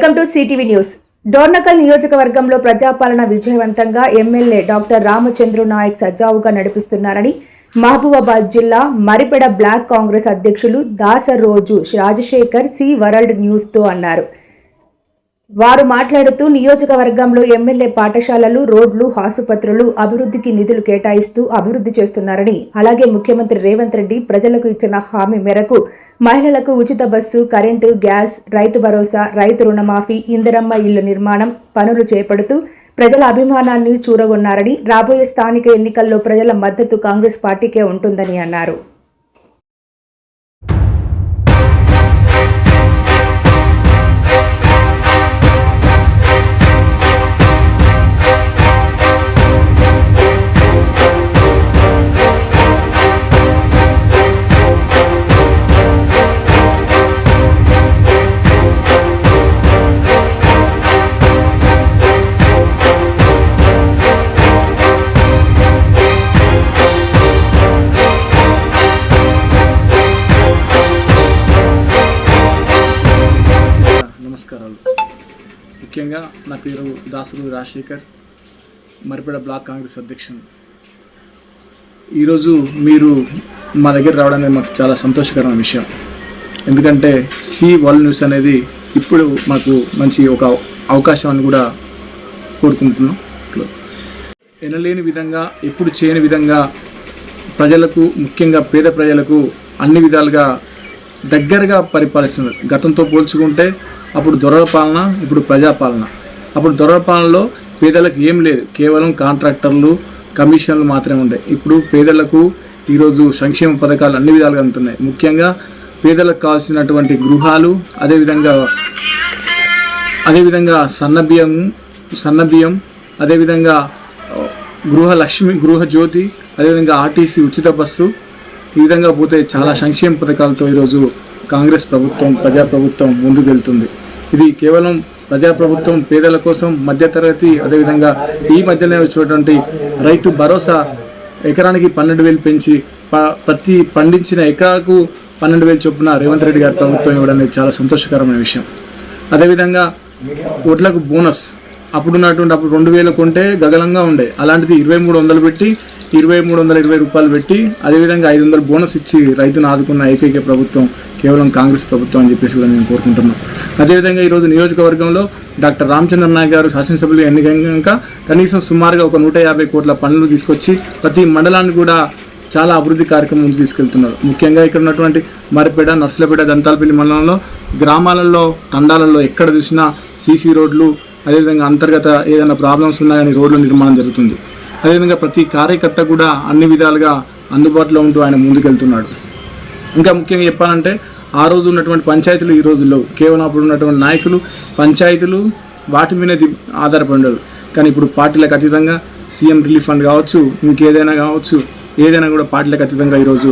Welcome to CTV news. Dornakal నియోజకవర్గంలో ప్రజాపాలన విజయవంతంగా MLA doctor Ramachandru Naik సజావుగా నడిపిస్తున్నారని మహబూబాబాద్ జిల్లా మరిపెడ బ్లాక్ కాంగ్రెస్ అధ్యక్షులు దాసరోజు రాజశేఖర్ సి వరల్డ్ న్యూస్తో అన్నారు. వారు మాట్లాడుతూ నియోజకవర్గంలో ఎమ్మెల్యే పాఠశాలలు రోడ్లు ఆసుపత్రులు అభివృద్ధికి నిధులు కేటాయిస్తూ అభివృద్ధి చేస్తున్నారని అలాగే ముఖ్యమంత్రి రేవంత్ రెడ్డి ప్రజలకు ఇచ్చిన హామీ మేరకు మహిళలకు ఉచిత bus current gas Rythu Bharosa రైతు రుణమాఫీ ఇందిరమ్మ ఇల్లు నిర్మాణం పనులు చేపడుతూ ప్రజల అభిమానాన్ని చూరగొన్నారని రాబోయే స్థానిక ఎన్నికల్లో ప్రజల మద్దతు కాంగ్రెస్ పార్టీకే ఉంటుందని అన్నారు. ముఖ్యంగా నా పేరు దాసరు రాజశేఖర్ మరిపేడ బ్లాక్ కాంగ్రెస్ అధ్యక్షుడు ఈరోజు మీరు మా దగ్గర రావడం మాకు చాలా సంతోషకరమైన విషయం. ఎందుకంటే సి వరల్డ్ న్యూస్ అనేది ఇప్పుడు మాకు మంచి ఒక అవకాశం అని కూడా కోరుకుంటున్నాం. ఎనలేని విధంగా ఎప్పుడు చేయని విధంగా ప్రజలకు ముఖ్యంగా పేద ప్రజలకు అన్ని విధాలుగా దగ్గరగా పరిపాలిస్తున్నారు. గతంతో పోల్చుకుంటే అప్పుడు దొరపాలన ఇప్పుడు ప్రజాపాలన. అప్పుడు దొరపాలనలో పేదలకు ఏం లేదు. కేవలం కాంట్రాక్టర్లు కమిషన్లు మాత్రమే ఉండే. ఇప్పుడు పేదలకు ఈరోజు సంక్షేమ పథకాలు అన్ని విధాలుగా అందుతున్నాయి. ముఖ్యంగా పేదలకు కావాల్సినటువంటి గృహాలు అదేవిధంగా అదేవిధంగా సన్నబియ్యం సన్నబియ్యం అదేవిధంగా గృహలక్ష్మి గృహజ్యోతి అదేవిధంగా ఆర్టీసీ ఉచిత బస్సు ఈ విధంగా పోతే చాలా సంక్షేమ పథకాలతో ఈరోజు కాంగ్రెస్ ప్రభుత్వం ప్రజాప్రభుత్వం ముందుకెళ్తుంది. ఇది కేవలం ప్రజాప్రభుత్వం పేదల కోసం మధ్యతరగతి అదేవిధంగా ఈ మధ్యనే వచ్చినటువంటి రైతు భరోసా ఎకరానికి పన్నెండు వేలు పెంచి ప- ప్రతి పండించిన ఎకరాకు పన్నెండు వేలు చొప్పున రేవంత్ రెడ్డి గారి ప్రభుత్వం ఇవ్వడం అనేది చాలా సంతోషకరమైన విషయం. అదేవిధంగా ఒడ్లకు బోనస్. అప్పుడున్నటువంటి అప్పుడు రెండు వేలు కొంటే గగనంగా ఉండే. అలాంటిది ఇరవై మూడు వందలు పెట్టి ఇరవై మూడు వందల ఇరవై రూపాయలు పెట్టి అదేవిధంగా ఐదు వందలు బోనస్ ఇచ్చి రైతును ఆదుకున్న ఏకైక ప్రభుత్వం కేవలం కాంగ్రెస్ ప్రభుత్వం అని చెప్పేసి కూడా మేము కోరుకుంటున్నాం. అదేవిధంగా ఈరోజు నియోజకవర్గంలో డాక్టర్ రామచంద్ర నాయక్ గారు శాసనసభ్యులు ఎన్నికగా కనీసం సుమారుగా ఒక నూట యాభై కోట్ల పనులు తీసుకొచ్చి ప్రతి మండలాన్ని కూడా చాలా అభివృద్ధి కార్యక్రమం తీసుకెళ్తున్నారు. ముఖ్యంగా ఇక్కడ ఉన్నటువంటి మరిపేట నర్సులపేట దంతాలపల్లి మండలంలో గ్రామాలలో తండాలలో ఎక్కడ చూసినా సీసీ రోడ్లు అదేవిధంగా అంతర్గత ఏదైనా ప్రాబ్లమ్స్ ఉన్నా కానీ రోడ్ల నిర్మాణం జరుగుతుంది. అదేవిధంగా ప్రతి కార్యకర్త కూడా అన్ని విధాలుగా అందుబాటులో ఉంటూ ఆయన ముందుకెళ్తున్నాడు. ఇంకా ముఖ్యంగా చెప్పాలంటే ఆ రోజు ఉన్నటువంటి పంచాయతీలు ఈ రోజుల్లో కేవలం అప్పుడు ఉన్నటువంటి నాయకులు పంచాయతీలు వాటి మీద ఆధారపడి ఉండరు. కానీ ఇప్పుడు పార్టీలకు అతీతంగా సీఎం రిలీఫ్ ఫండ్ కావచ్చు ఇంకేదైనా కావచ్చు ఏదైనా కూడా పార్టీలకు అతీతంగా ఈరోజు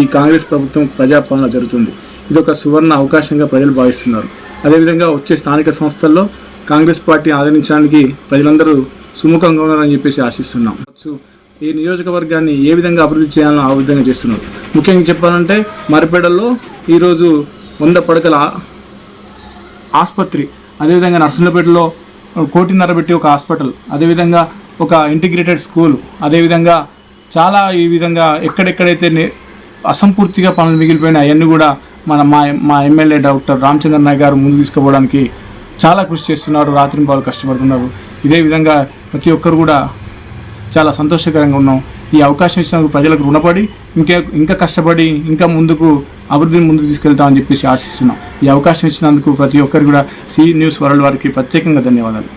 ఈ కాంగ్రెస్ ప్రభుత్వం ప్రజాపాలన జరుగుతుంది. ఇది ఒక సువర్ణ అవకాశంగా ప్రజలు భావిస్తున్నారు. అదేవిధంగా వచ్చే స్థానిక సంస్థల్లో కాంగ్రెస్ పార్టీ ఆదరించడానికి ప్రజలందరూ సుముఖంగా ఉన్నారని చెప్పేసి ఆశిస్తున్నాం. ఈ నియోజకవర్గాన్ని ఏ విధంగా అభివృద్ధి చేయాలని ఆ విధంగా చేస్తున్నారు. ముఖ్యంగా చెప్పాలంటే మరిపేడలో ఈరోజు వంద పడకల ఆసుపత్రి అదేవిధంగా నర్సులపేటలో కోటిన్నర పెట్టి ఒక హాస్పిటల్ అదేవిధంగా ఒక ఇంటిగ్రేటెడ్ స్కూల్ అదేవిధంగా చాలా ఈ విధంగా ఎక్కడెక్కడైతే అసంపూర్తిగా పనులు మిగిలిపోయినా అవన్నీ కూడా మన మా మా ఎమ్మెల్యే డాక్టర్ రామచంద్ర నాయక్ గారు ముందు తీసుకుపోవడానికి చాలా కృషి చేస్తున్నారు. రాత్రి కష్టపడుతున్నారు. ఇదే విధంగా ప్రతి ఒక్కరు కూడా చాలా సంతోషకరంగా ఉన్నాం. ఈ అవకాశం ఇచ్చినందుకు ప్రజలకు రుణపడి ఇంకా ఇంకా కష్టపడి ఇంకా ముందుకు అభివృద్ధిని ముందుకు తీసుకెళ్తామని చెప్పేసి ఆశిస్తున్నాం. ఈ అవకాశం ఇచ్చినందుకు ప్రతి ఒక్కరు కూడా సి న్యూస్ వరల్డ్ వారికి ప్రత్యేకంగా ధన్యవాదాలు.